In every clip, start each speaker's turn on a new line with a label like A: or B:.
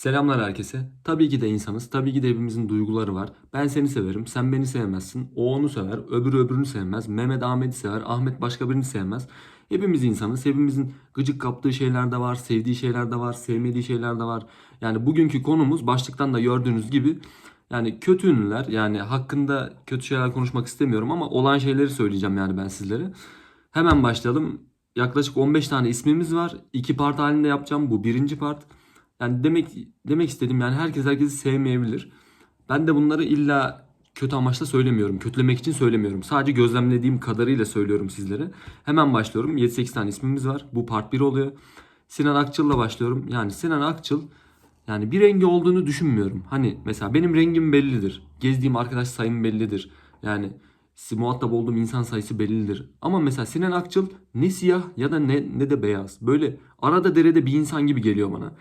A: Selamlar herkese. Tabii ki de insanız. Tabii ki de hepimizin duyguları var. Ben seni severim. Sen beni sevmezsin. O onu sever. Öbürü öbürünü sevmez. Mehmet Ahmet'i sever. Ahmet başka birini sevmez. Hepimiz insanız. Hepimizin gıcık kaptığı şeyler de var. Sevdiği şeyler de var. Sevmediği şeyler de var. Yani bugünkü konumuz başlıktan da gördüğünüz gibi yani kötü ünlüler. Yani hakkında kötü şeyler konuşmak istemiyorum ama olan şeyleri söyleyeceğim yani ben sizlere. Hemen başlayalım. Yaklaşık 15 tane ismimiz var. İki part halinde yapacağım. Bu birinci part. Yani demek demek istedim yani herkes herkesi sevmeyebilir. Ben de bunları illa kötü amaçla söylemiyorum. Kötülemek için söylemiyorum. Sadece gözlemlediğim kadarıyla söylüyorum sizlere. Hemen başlıyorum. 7-8 tane ismimiz var. Bu part 1 oluyor. Sinan Akçıl'la başlıyorum. Yani Sinan Akçıl yani bir rengi olduğunu düşünmüyorum. Hani mesela benim rengim bellidir. Gezdiğim arkadaş sayım bellidir. Yani muhatap olduğum insan sayısı bellidir. Ama mesela Sinan Akçıl ne siyah ya da ne, ne de beyaz. Böyle arada derede bir insan gibi geliyor bana.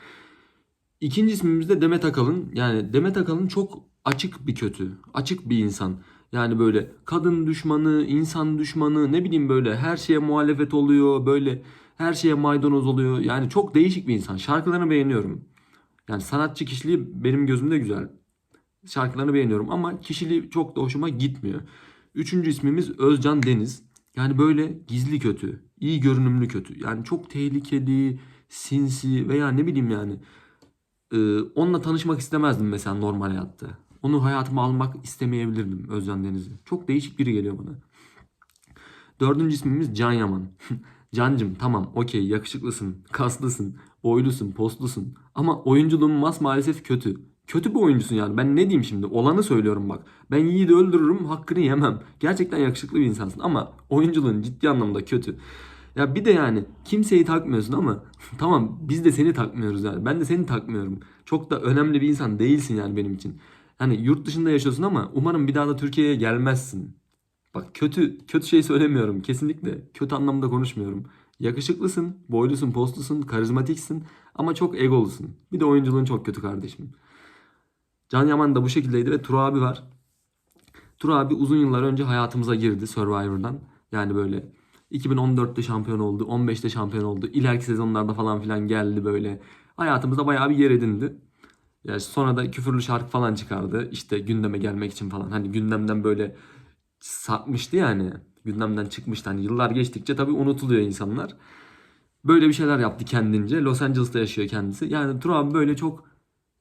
A: İkinci ismimiz de Demet Akalın. Yani Demet Akalın çok açık bir kötü. Açık bir insan. Yani böyle kadın düşmanı, insan düşmanı, ne bileyim böyle her şeye muhalefet oluyor. Böyle her şeye maydanoz oluyor. Yani çok değişik bir insan. Şarkılarını beğeniyorum. Yani sanatçı kişiliği benim gözümde güzel. Şarkılarını beğeniyorum ama kişiliği çok da hoşuma gitmiyor. Üçüncü ismimiz Özcan Deniz. Yani böyle gizli kötü, iyi görünümlü kötü. Yani çok tehlikeli, sinsi veya ne bileyim yani. Ee, onunla tanışmak istemezdim mesela normal hayatta. Onu hayatıma almak istemeyebilirdim Özcan Deniz'i. Çok değişik biri geliyor bana. Dördüncü ismimiz Can Yaman. Cancım tamam okey yakışıklısın, kaslısın, boylusun, postlusun. Ama oyunculuğun mas maalesef kötü. Kötü bir oyuncusun yani. Ben ne diyeyim şimdi? Olanı söylüyorum bak. Ben Yiğit'i öldürürüm, hakkını yemem. Gerçekten yakışıklı bir insansın ama oyunculuğun ciddi anlamda kötü. Ya bir de yani kimseyi takmıyorsun ama tamam biz de seni takmıyoruz yani. Ben de seni takmıyorum. Çok da önemli bir insan değilsin yani benim için. Hani yurt dışında yaşıyorsun ama umarım bir daha da Türkiye'ye gelmezsin. Bak kötü kötü şey söylemiyorum kesinlikle. Kötü anlamda konuşmuyorum. Yakışıklısın, boylusun, postlusun, karizmatiksin ama çok egolusun. Bir de oyunculuğun çok kötü kardeşim. Can Yaman da bu şekildeydi ve Tur abi var. Tur abi uzun yıllar önce hayatımıza girdi Survivor'dan. Yani böyle 2014'te şampiyon oldu, 15'te şampiyon oldu. İleriki sezonlarda falan filan geldi böyle. Hayatımızda bayağı bir yer edindi. Yani sonra da küfürlü şarkı falan çıkardı. İşte gündeme gelmek için falan. Hani gündemden böyle sapmıştı yani. Gündemden çıkmıştı. Hani yıllar geçtikçe tabii unutuluyor insanlar. Böyle bir şeyler yaptı kendince. Los Angeles'ta yaşıyor kendisi. Yani Tur abi böyle çok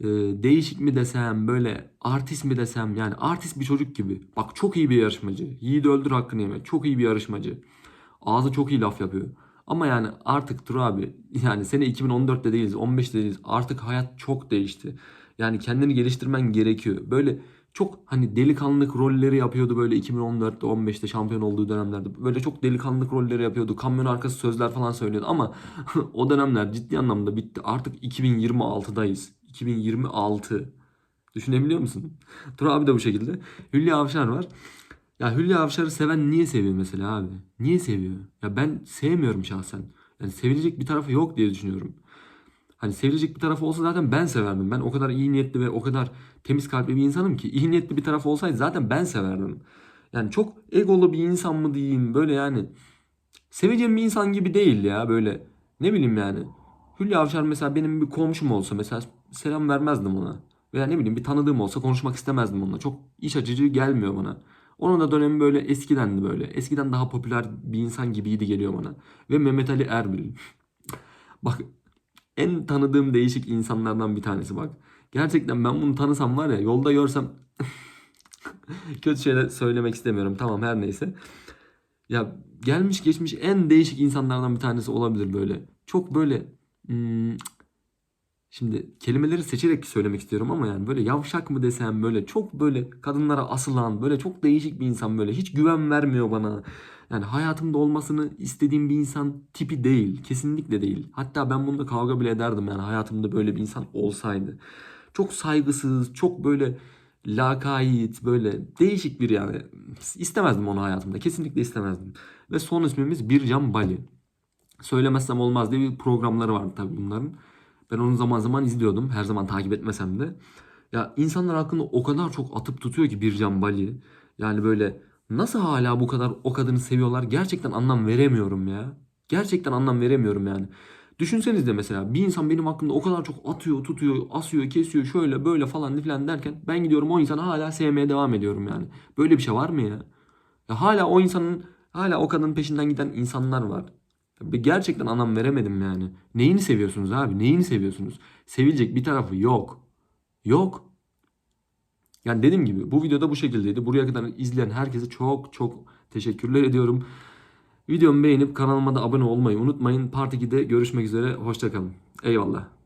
A: e, değişik mi desem, böyle artist mi desem yani artist bir çocuk gibi. Bak çok iyi bir yarışmacı. Yiğit öldür hakkını yeme. Çok iyi bir yarışmacı. Ağzı çok iyi laf yapıyor. Ama yani artık Tur abi yani sene 2014'te değiliz, 15'te değiliz. Artık hayat çok değişti. Yani kendini geliştirmen gerekiyor. Böyle çok hani delikanlılık rolleri yapıyordu böyle 2014'te 15'te şampiyon olduğu dönemlerde. Böyle çok delikanlılık rolleri yapıyordu. Kamyon arkası sözler falan söylüyordu ama o dönemler ciddi anlamda bitti. Artık 2026'dayız. 2026. Düşünebiliyor musun? Tur abi de bu şekilde. Hülya Avşar var. Ya Hülya Avşar'ı seven niye seviyor mesela abi? Niye seviyor? Ya ben sevmiyorum şahsen. Yani sevilecek bir tarafı yok diye düşünüyorum. Hani sevilecek bir tarafı olsa zaten ben severdim. Ben o kadar iyi niyetli ve o kadar temiz kalpli bir insanım ki iyi niyetli bir tarafı olsaydı zaten ben severdim. Yani çok egolu bir insan mı diyeyim böyle yani seveceğim bir insan gibi değil ya böyle ne bileyim yani. Hülya Avşar mesela benim bir komşum olsa mesela selam vermezdim ona. Veya ne bileyim bir tanıdığım olsa konuşmak istemezdim onunla. Çok iç açıcı gelmiyor bana. Onun da dönemi böyle eskidendi böyle. Eskiden daha popüler bir insan gibiydi geliyor bana. Ve Mehmet Ali Erbil. Bak en tanıdığım değişik insanlardan bir tanesi bak. Gerçekten ben bunu tanısam var ya yolda görsem kötü şeyler söylemek istemiyorum. Tamam her neyse. Ya gelmiş geçmiş en değişik insanlardan bir tanesi olabilir böyle. Çok böyle hmm, şimdi kelimeleri seçerek söylemek istiyorum ama yani böyle yavşak mı desem böyle çok böyle kadınlara asılan böyle çok değişik bir insan böyle hiç güven vermiyor bana. Yani hayatımda olmasını istediğim bir insan tipi değil. Kesinlikle değil. Hatta ben bununla kavga bile ederdim yani hayatımda böyle bir insan olsaydı. Çok saygısız, çok böyle lakayt, böyle değişik bir yani. İstemezdim onu hayatımda. Kesinlikle istemezdim. Ve son ismimiz Bircan Bali. Söylemezsem olmaz diye bir programları vardı tabii bunların. Ben onu zaman zaman izliyordum. Her zaman takip etmesem de. Ya insanlar hakkında o kadar çok atıp tutuyor ki Bircan Bali. Yani böyle nasıl hala bu kadar o kadını seviyorlar gerçekten anlam veremiyorum ya. Gerçekten anlam veremiyorum yani. Düşünsenize mesela bir insan benim hakkımda o kadar çok atıyor, tutuyor, asıyor, kesiyor, şöyle böyle falan filan derken ben gidiyorum o insanı hala sevmeye devam ediyorum yani. Böyle bir şey var mı ya? Ya hala o insanın, hala o kadının peşinden giden insanlar var. Gerçekten anlam veremedim yani. Neyini seviyorsunuz abi? Neyini seviyorsunuz? Sevilecek bir tarafı yok. Yok. Yani dediğim gibi bu videoda bu şekildeydi. Buraya kadar izleyen herkese çok çok teşekkürler ediyorum. Videomu beğenip kanalıma da abone olmayı unutmayın. Part 2'de görüşmek üzere. Hoşçakalın. Eyvallah.